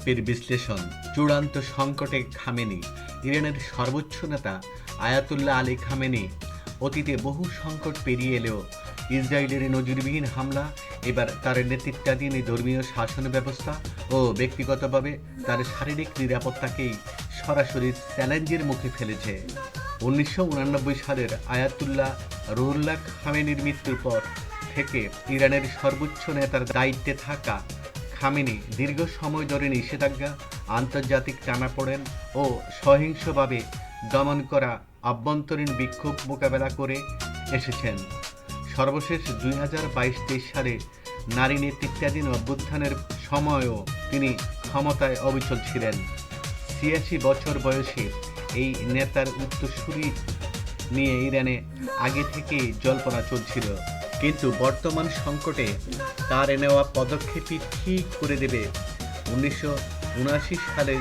প্রাপ্যের বিশ্লেষণ চূড়ান্ত সংকটে খামেনি। ইরানের সর্বোচ্চ নেতা আয়াতুল্লাহ আলী খামেনি। অতীতে বহু সংকট পেরিয়ে এলেও ইসরায়েলের নজিরবিহীন হামলা, এবার তার নেতৃত্বাধীন ধর্মীয় শাসন ব্যবস্থা ও ব্যক্তিগতভাবে তার শারীরিক নিরাপত্তাকেই সরাসরি চ্যালেঞ্জের মুখে ফেলেছে। উনিশশো সালের আয়াতুল্লাহ রুহুল্লাহ খামেনির মৃত্যুর পর থেকে ইরানের সর্বোচ্চ নেতার দায়িত্বে থাকা খামেনি দীর্ঘ সময় ধরে নিষেধাজ্ঞা, আন্তর্জাতিক টানাপোড়েন ও সহিংসভাবে দমন করা আভ্যন্তরীণ বিক্ষোভ মোকাবেলা করে এসেছেন। সর্বশেষ দুই হাজার বাইশ তেইশ সালে নারী নেতৃত্বাধীন অভ্যুত্থানের সময়ও তিনি ক্ষমতায় অবিচল ছিলেন। ছিয়াশি বছর বয়সে এই নেতার উত্তরসূরি নিয়ে ইরানে আগে থেকেই জল্পনা চলছিল। কিন্তু বর্তমান সংকটে তার নেওয়া পদক্ষেপই ঠিক করে দেবে। উনিশশো উনআশি সালে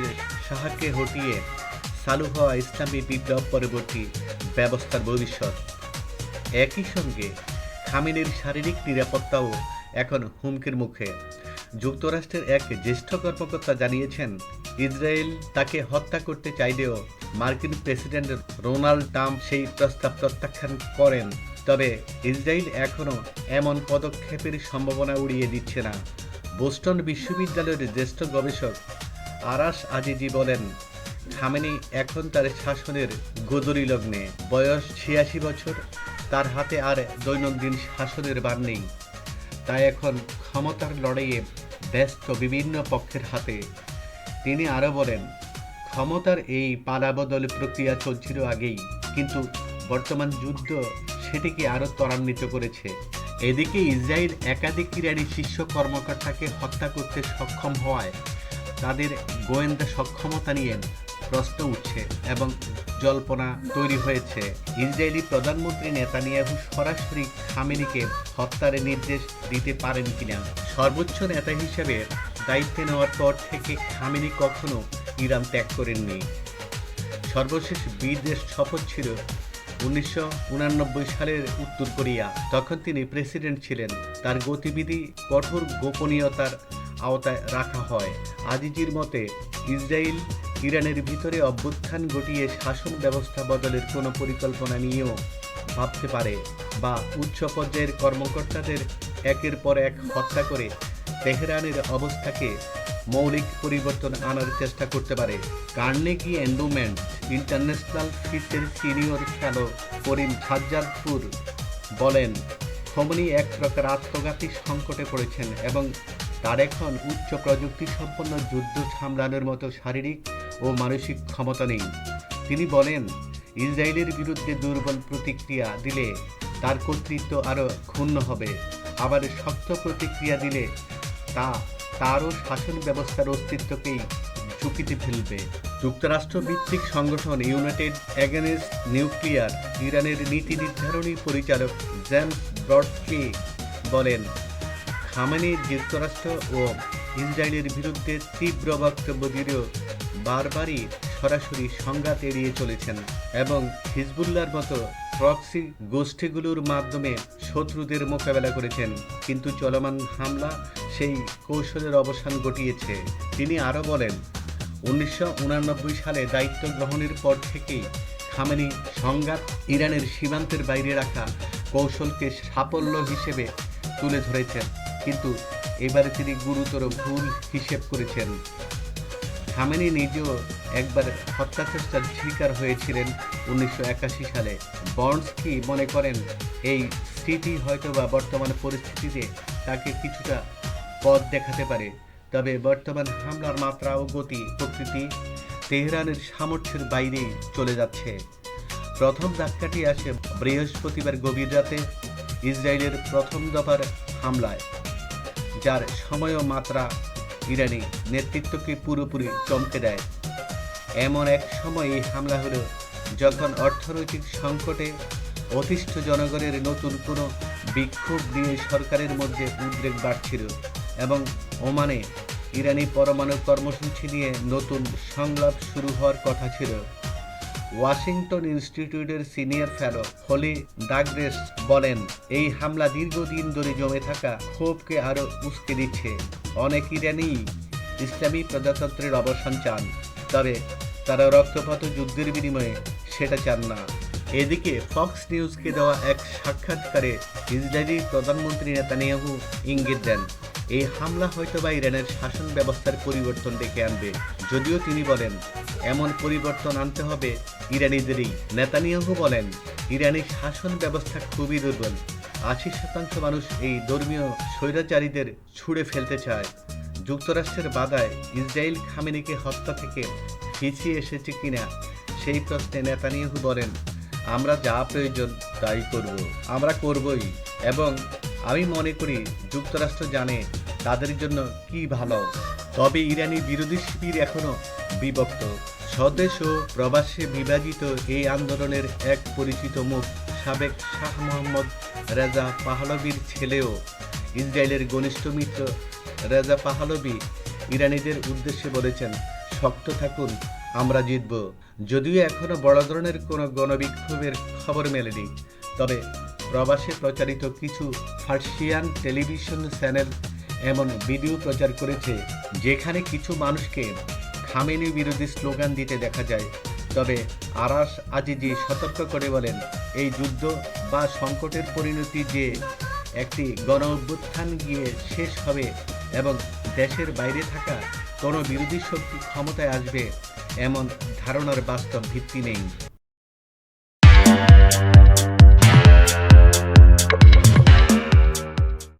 সাহাকে হটিয়ে চালু হওয়া ইসলামী বিপ্লব পরবর্তী ব্যবস্থার ভবিষ্যৎ। একই সঙ্গে খামিনের শারীরিক নিরাপত্তাও এখন হুমকির মুখে। যুক্তরাষ্ট্রের এক জ্যেষ্ঠ কর্মকর্তা জানিয়েছেন, ইসরায়েল তাকে হত্যা করতে চাইলেও মার্কিন প্রেসিডেন্ট রোনাল্ড ট্রাম্প সেই প্রস্তাব প্রত্যাখ্যান করেন। তবে ইসরায়েল এখনও এমন পদক্ষেপের সম্ভাবনা উড়িয়ে দিচ্ছে না। বোস্টন বিশ্ববিদ্যালয়ের জ্যেষ্ঠ গবেষক আরাস আজিজি বলেন, খামেনি এখন তার শাসনের গদরি লগ্নে। বয়স ছিয়াশি বছর, তার হাতে আর দৈনন্দিন শাসনের বার নেই। তাই এখন ক্ষমতার লড়াইয়ে ব্যস্ত বিভিন্ন পক্ষের হাতে। তিনি আরও বলেন, ক্ষমতার এই পালাবদল প্রক্রিয়া চলছিল আগেই, কিন্তু বর্তমান যুদ্ধ সেটিকে আরও ত্বরান্বিত করেছে। এদিকে ইসরায়েল একাধিক ইরানি শীর্ষ কর্মকর্তাকে হত্যা করতে সক্ষম হওয়ায় তাদের গোয়েন্দা সক্ষমতা নিয়ে প্রশ্ন উঠছে এবং জল্পনা তৈরি হয়েছে। ইসরায়েলি প্রধানমন্ত্রী নেতানিয়াহু সরাসরি খামেনিকে হত্যার নির্দেশ দিতে পারেন কিনা? সর্বোচ্চ নেতা হিসেবে দায়িত্বে নেওয়ার পর থেকে খামেনি কখনো ইরান ত্যাগ করেননি। সর্বশেষ বিদেশ সফর ছিল উনিশশো সালের উত্তর কোরিয়া। তখন তিনি প্রেসিডেন্ট ছিলেন। তার গতিবিধি কঠোর গোপনীয়তার আওতায় রাখা হয়। আজিজির মতে, ইসরায়েল ইরানের ভিতরে অভ্যুত্থান ঘটিয়ে শাসন ব্যবস্থা বদলের কোনো পরিকল্পনা নিয়েও ভাবতে পারে বা উচ্চ পর্যায়ের কর্মকর্তাদের একের পর এক হত্যা করে তেহরানের অবস্থাকে মৌলিক পরিবর্তন আনার চেষ্টা করতে পারে। কার্নেগি এন্ডোমেন্ট ইন্টারন্যাশনাল ফিটের সিনিয়র ফেলো করিম সাজ্জাদপুর বলেন খমনি এক প্রকার আত্মঘাতী সংকটে পড়েছেন এবং তার এখন উচ্চ প্রযুক্তি সম্পন্ন যুদ্ধ সামলানোর মতো শারীরিক ও মানসিক ক্ষমতা নেই। তিনি বলেন, ইসরায়েলের বিরুদ্ধে দুর্বল প্রতিক্রিয়া দিলে তার কর্তৃত্ব আরও ক্ষুণ্ণ হবে। আবার শক্ত প্রতিক্রিয়া দিলে তা তারও শাসন ব্যবস্থার অস্তিত্বকেই ঝুঁকিতে ফেলবে। যুক্তরাষ্ট্র ভিত্তিক সংগঠন ইউনাইটেড অ্যাগেনেস্ট নিউক্লিয়ার ইরানের নীতি নির্ধারণী পরিচালক জেমস ব্রডকে বলেন, খামেনি যুক্তরাষ্ট্র ও ইসরায়েলের বিরুদ্ধে তীব্র বক্তব্য দিলেও বারবারই সরাসরি সংঘাত এড়িয়ে চলেছেন এবং হিজবুল্লার মতো প্রক্সি গোষ্ঠীগুলোর মাধ্যমে শত্রুদের মোকাবেলা করেছেন। কিন্তু চলমান হামলা সেই কৌশলের অবসান ঘটিয়েছে। তিনি আরও বলেন, উনিশশো সালে দায়িত্ব গ্রহণের পর থেকেই খামেনি সংঘাত ইরানের সীমান্তের বাইরে রাখা কৌশলকে সাফল্য হিসেবে তুলে ধরেছেন। কিন্তু এবারে তিনি গুরুতর ভুল হিসেব করেছেন। খামেনি নিজেও একবার হত্যা চেষ্টার শিকার হয়েছিলেন উনিশশো একাশি সালে। বর্নস্কি মনে করেন, এই স্মৃতি হয়তোবা বর্তমান পরিস্থিতিতে তাকে কিছুটা পথ দেখাতে পারে। তবে বর্তমান হামলার মাত্রা ও গতি প্রকৃতি তেহরানের সামর্থ্যের বাইরে চলে যাচ্ছে। প্রথম ধাক্কাটি আসে বৃহস্পতিবার গভীর রাতে ইসরায়েলের প্রথম দফার হামলায়, যার সময় ও মাত্রা ইরানি নেতৃত্বকে পুরোপুরি চমকে দেয়। এমন এক সময় এই হামলা হলো যখন অর্থনৈতিক সংকটে অতিষ্ঠ জনগণের নতুন কোনো বিক্ষোভ নিয়ে সরকারের মধ্যে উদ্বেগ বাড়ছিল। এবং ওমানে ইরানি পরমাণু কর্মসূচি নিয়ে নতুন সংলাপ শুরু হওয়ার কথা ছিল। ওয়াশিংটন ইনস্টিটিউটের সিনিয়র ফেলো হলি ডাগরেস বলেন, এই হামলা দীর্ঘদিন ধরে জমে থাকা ক্ষোভকে আরও উস্কে দিচ্ছে। অনেক ইরানি ইসলামী প্রজাতন্ত্রের অবসান চান, তবে তারা রক্তপাত যুদ্ধের বিনিময়ে সেটা চান না। এদিকে ফক্স নিউজকে দেওয়া এক সাক্ষাৎকারে ইসরায়েলি প্রধানমন্ত্রী নেতানিয়াহু ইঙ্গিত দেন এই হামলা হয়তোবা ইরানের শাসন ব্যবস্থার পরিবর্তন ডেকে আনবে। যদিও তিনি বলেন, এমন পরিবর্তন আনতে হবে ইরানিদেরই। নেতানিয়াহু বলেন, ইরানি শাসন ব্যবস্থা খুবই দুর্বল। আশি শতাংশ মানুষ এই ধর্মীয় স্বৈরাচারীদের ছুঁড়ে ফেলতে চায়। যুক্তরাষ্ট্রের বাধায় ইসরায়েল খামেনিকে হত্যা থেকে পিছিয়ে এসেছে কিনা, সেই প্রশ্নে নেতানিয়াহু বলেন, আমরা যা প্রয়োজন তাই করব। আমরা করবই এবং আমি মনে করি যুক্তরাষ্ট্র জানে তাদের জন্য কি ভালো? তবে ইরানি বিরোধী শিবির এখনও বিভক্ত। স্বদেশ ও প্রবাসে বিভাজিত এই আন্দোলনের এক পরিচিত মুখ সাবেক শাহ মোহাম্মদ রেজা পাহলবির ছেলেও। ইসরায়েলের ঘনিষ্ঠ মিত্র রেজা পাহলবি ইরানিদের উদ্দেশ্যে বলেছেন, শক্ত থাকুন, আমরা জিতব। যদিও এখনও বড় ধরনের কোনো গণবিক্ষোভের খবর মেলেনি। তবে প্রবাসে প্রচারিত কিছু ফার্সিয়ান টেলিভিশন চ্যানেল এমন ভিডিও প্রচার করেছে যেখানে কিছু মানুষকে খামেনি বিরোধী স্লোগান দিতে দেখা যায়। তবে আরাস আজিজি সতর্ক করে বলেন, এই যুদ্ধ বা সংকটের পরিণতি যে একটি গণ অভ্যুত্থান গিয়ে শেষ হবে এবং দেশের বাইরে থাকা কোনো বিরোধী শক্তি ক্ষমতায় আসবে, এমন ধারণার বাস্তব ভিত্তি নেই।